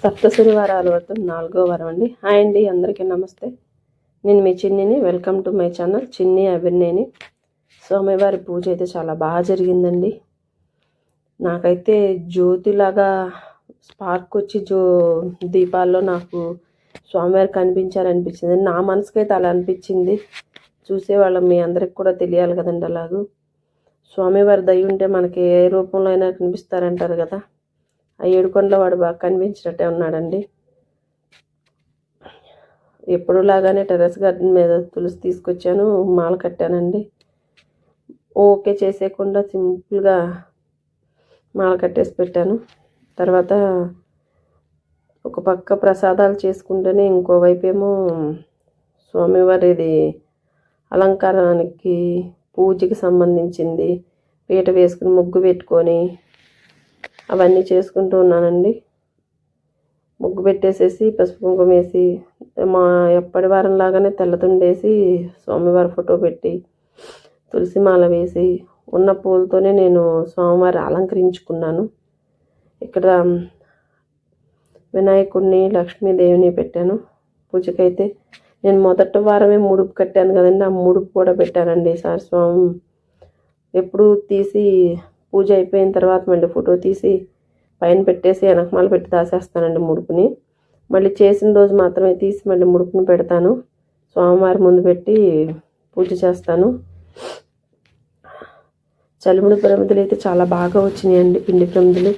సప్తశని వారాల వ్రతం నాలుగో వారం అండి. హాయ్ అండి అందరికీ నమస్తే. నేను మీ చిన్నిని. Welcome to my channel Chinni అభిర్నేని స్వామివారి పూజ అయితే చాలా బాగా జరిగిందండి. నాకైతే జ్యోతిలాగా స్పార్క్ వచ్చి జో దీపాల్లో నాకు స్వామివారు కనిపించారనిపించింది. నా మనసుకైతే అలా అనిపించింది. చూసేవాళ్ళం మీ అందరికి కూడా తెలియాలి కదండి అలాగూ. స్వామివారి దయ ఉంటే మనకి ఏ రూపంలో అయినా కనిపిస్తారంటారు కదా. ఆ ఏడుకొండల వాడు బాగా కనిపించినట్టే ఉన్నాడండి. ఎప్పుడు లాగానే టెర్రస్ గార్డెన్ మీద తులసి తీసుకొచ్చాను మాల కట్టానండి. ఓకే చేసేయకుండా సింపుల్గా మాల కట్టేసి పెట్టాను. తర్వాత ఒక పక్క ప్రసాదాలు చేసుకుంటేనే ఇంకోవైపు ఏమో స్వామివారిది అలంకారానికి పూజకి సంబంధించింది పీట వేసుకుని ముగ్గు పెట్టుకొని అవన్నీ చేసుకుంటూ ఉన్నానండి. ముగ్గు పెట్టేసేసి పసుపు కుంకుమ వేసి మా ఎప్పటి వారం లాగానే తెల్లతుండేసి స్వామివారి ఫోటో పెట్టి తులసి మాల వేసి ఉన్న పూలతోనే నేను స్వామివారి అలంకరించుకున్నాను. ఇక్కడ వినాయకుడిని లక్ష్మీదేవిని పెట్టాను. పూజకైతే నేను మొదటి వారమే ముడుపు కట్టాను కదండి. ఆ ముడుపు కూడా పెట్టానండి సార్ స్వామి. ఎప్పుడు తీసి పూజ అయిపోయిన తర్వాత మళ్ళీ ఫోటో తీసి పైన పెట్టేసి వెనకమాల పెట్టి దాసేస్తానండి ముడుపుని. మళ్ళీ చేసిన రోజు మాత్రమే తీసి మళ్ళీ ముడుపుని పెడతాను. స్వామివారి ముందు పెట్టి పూజ చేస్తాను. చలిముడి ప్రమిదలు అయితే చాలా బాగా వచ్చినాయండి పిండి ప్రమిదలు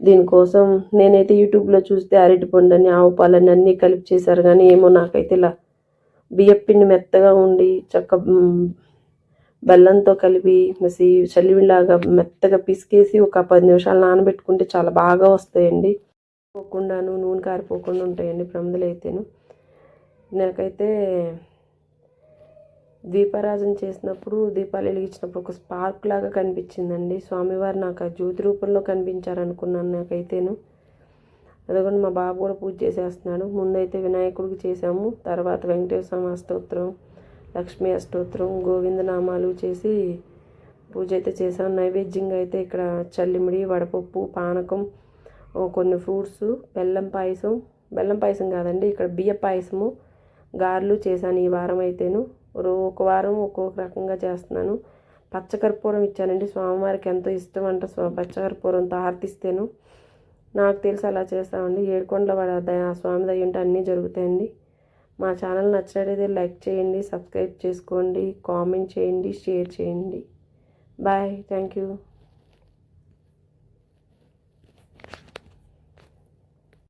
దీనికోసం నేనైతే యూట్యూబ్లో చూస్తే అరటిపండు అని ఆవు పాలని అన్నీ కలిపి చేశారు. కానీ ఏమో నాకైతే ఇలా బియ్యపిండి మెత్తగా ఉండి చక్క బెల్లంతో కలిపి మసి చలివిలాగా మెత్తగా పిసికేసి ఒక పది నిమిషాలు నానబెట్టుకుంటే చాలా బాగా వస్తాయండి. పోకుండాను నూనె కారిపోకుండా ఉంటాయండి ప్రమిదలు అయితేను నాకైతే దీపారాజన చేసినప్పుడు దీపాలు వెలిగించినప్పుడు ఒక స్పార్క్ లాగా కనిపించిందండి. స్వామివారు నాకు ఆ జ్యోతి రూపంలో కనిపించారనుకున్నాను నాకైతేను. అదొకటి మా బాబు కూడా పూజ చేసేస్తున్నాడు. ముందైతే వినాయకుడికి చేసాము తర్వాత వెంకటేశ్వర స్వామి అస్తోత్రం లక్ష్మీ అష్టోత్తరం గోవిందనామాలు చేసి పూజ అయితే చేసాం నైవేద్యంగా అయితే ఇక్కడ చల్లిమిడి వడపప్పు పానకం కొన్ని ఫ్రూట్స్ బెల్లం పాయసం. బెల్లం పాయసం కాదండి ఇక్కడ బియ్య పాయసము గారెలు చేశాను ఈ వారం అయితేను. ఒక వారం ఒక్కొక్క రకంగా చేస్తున్నాను. పచ్చకర్పూరం ఇచ్చానండి. స్వామివారికి ఎంతో ఇష్టం అంట స్వా పచ్చకర్పూరంతో ఆర్తిస్తేను. నాకు తెలిసి అలా చేస్తామండి. ఏడుకొండల వాడ స్వామి దయ్యంటే ఉంటే అన్నీ జరుగుతాయండి. మా ఛానల్ నచ్చినట్లయితే లైక్ చేయండి సబ్స్క్రైబ్ చేసుకోండి కామెంట్ చేయండి షేర్ చేయండి. Bye thank you.